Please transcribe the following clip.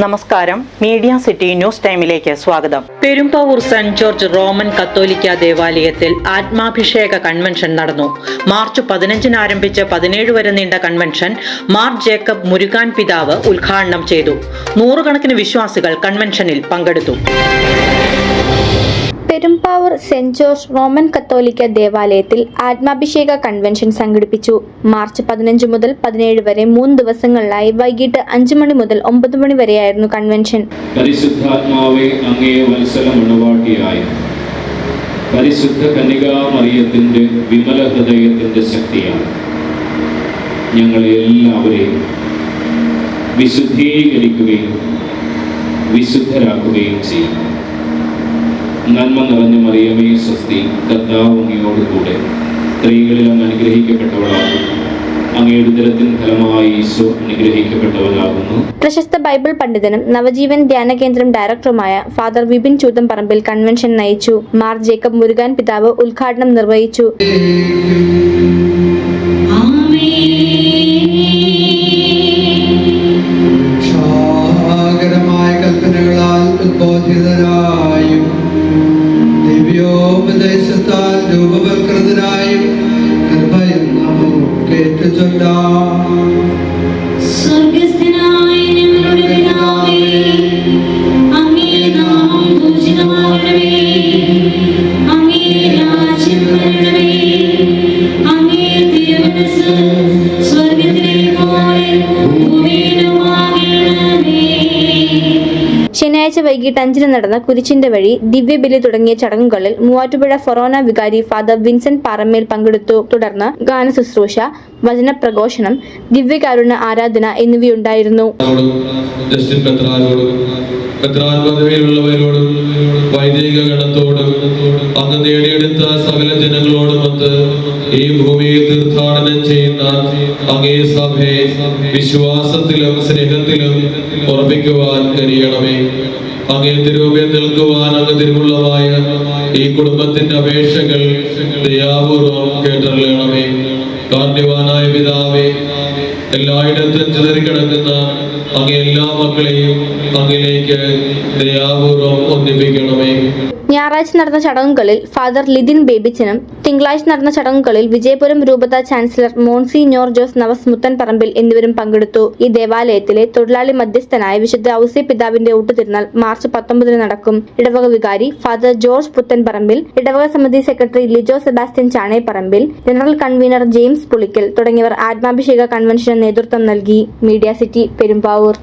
നമസ്കാരം. Media city news ടൈമിലേക്ക് സ്വാഗതം. പെരുമ്പാവൂർ സെന്റ് ജോർജ് റോമൻ കത്തോലിക്ക ദേവാലയത്തിൽ ആത്മാഭിഷേക കൺവെൻഷൻ നടന്നു. മാർച്ച് പതിനഞ്ചിന് ആരംഭിച്ച് പതിനേഴ് വരെ നീണ്ട കൺവെൻഷൻ മാർ ജേക്കബ് മുരുകാൻ പിതാവ് ഉദ്ഘാടനം ചെയ്തു. നൂറുകണക്കിന് വിശ്വാസികൾ കൺവെൻഷനിൽ പങ്കെടുത്തു. പെരുമ്പാവൂർ സെന്റ് ജോർജ് റോമൻ കത്തോലിക്ക ദേവാലയത്തിൽ ആത്മാഭിഷേക കൺവെൻഷൻ സംഘടിപ്പിച്ചു. മാർച്ച് പതിനഞ്ച് മുതൽ പതിനേഴ് വരെ മൂന്ന് ദിവസങ്ങളിലായി വൈകിട്ട് അഞ്ചു മണി മുതൽ ഒമ്പത് മണി വരെയായിരുന്നു കൺവെൻഷൻ. പരിശുദ്ധാത്മാവെ അങ്ങേ വത്സല മണവാട്ടിയായ പരിശുദ്ധ കന്യകാമറിയത്തിന്റെ വിമല ഹൃദയത്തിന്റെ ശക്തിയാണ്. ഞങ്ങളെ എല്ലാവരെയും വിശുദ്ധീകരിക്കുകയും വിശുദ്ധരാക്കുകയും ചെയ്യും നന്മ നിറഞ്ഞ മറിയമേ സ്വസ്തി കർത്താവുങ്ങിയോടുകൂടെ സ്ത്രീകളിൽ അങ്ങ് അനുഗ്രഹിക്കപ്പെട്ടവളാകുന്നു. അങ്ങയുടെ ദിനത്തിൻ ഫലമായി ഈശോ അനുഗ്രഹിക്കപ്പെട്ടവനാകുന്നു. പ്രശസ്ത ബൈബിൾ പണ്ഡിതനും നവജീവൻ ധ്യാന കേന്ദ്രം ഡയറക്ടറുമായ father Vipin Choothamparambil convention നയിച്ചു. മാർ ജേക്കബ് മുരുകാൻ പിതാവ് ഉദ്ഘാടനം നിർവഹിച്ചു. ദിവ്യോപദേശത്താൽ രൂപവൽകൃതനായും കൃപയും നമുക്ക് കേട്ടുചൊല്ലാം സ്വർഗസ്ഥനായ ഞങ്ങളുടെ അങ്ങേ നാമം പൂജിതമാകണമേ. ശനിയാഴ്ച വൈകിട്ട് അഞ്ചിന് നടന്ന കുരിച്ചിന്റെ വഴി ദിവ്യബലി തുടങ്ങിയ ചടങ്ങുകളിൽ മൂവാറ്റുപുഴ ഫൊറോന വികാരി ഫാദർ വിൻസെന്റ് പാറമ്മേൽ പങ്കെടുത്തു. തുടർന്ന് ഗാന ശുശ്രൂഷ വചനപ്രഘോഷണം ദിവ്യകാരുണ്യ ആരാധന എന്നിവയുണ്ടായിരുന്നു. വൈദിക ഗണത്തോടും അങ്ങ് നേടിയെടുത്ത സകല ജനങ്ങളോടുമൊത്ത് ഈ തീർത്ഥാടനം ചെയ്യുന്ന അങ്ങേ സഭയെ വിശ്വാസത്തിലും സ്നേഹത്തിലും ഉറപ്പിക്കുവാൻ കഴിയണമേ. അങ്ങേ തിരുവേ നിൽക്കുവാൻ അങ്ങ് തിരുവുള്ളവായ ഈ കുടുംബത്തിന്റെ അപേക്ഷകൾ ദയാപൂർവം കേട്ടറിയണമേ. കാർണ്യവാനായ പിതാവേ എല്ലായിടത്തും ചിതറിക്കിടക്കുന്ന എല്ലാ മക്കളെയും അങ്ങിലേക്ക് ഞായറാഴ്ച നടന്ന ചടങ്ങുകളിൽ ഫാദർ ലിതിൻ ബേബിച്ചനും തിങ്കളാഴ്ച നടന്ന ചടങ്ങുകളിൽ വിജയപുരം രൂപത chancellor monsignor Jose Navasmuthan Parambil എന്നിവരും പങ്കെടുത്തു. ഈ ദേവാലയത്തിലെ തൊഴിലാളി മധ്യസ്ഥനായ വിശുദ്ധ ഔസി പിതാവിന്റെ ഊട്ടുതിരുന്നാൾ മാർച്ച് പത്തൊമ്പതിന് നടക്കും. ഇടവക വികാരി ഫാദർ ജോർജ് പുത്തൻ പറമ്പിൽ ഇടവക സമിതി secretary Lijo Sebastian Chaneparambil general convener James Pulickal തുടങ്ങിയവർ ആത്മാഭിഷേക കൺവെൻഷന് നേതൃത്വം നൽകി. Media city Perumbavoor. sahur.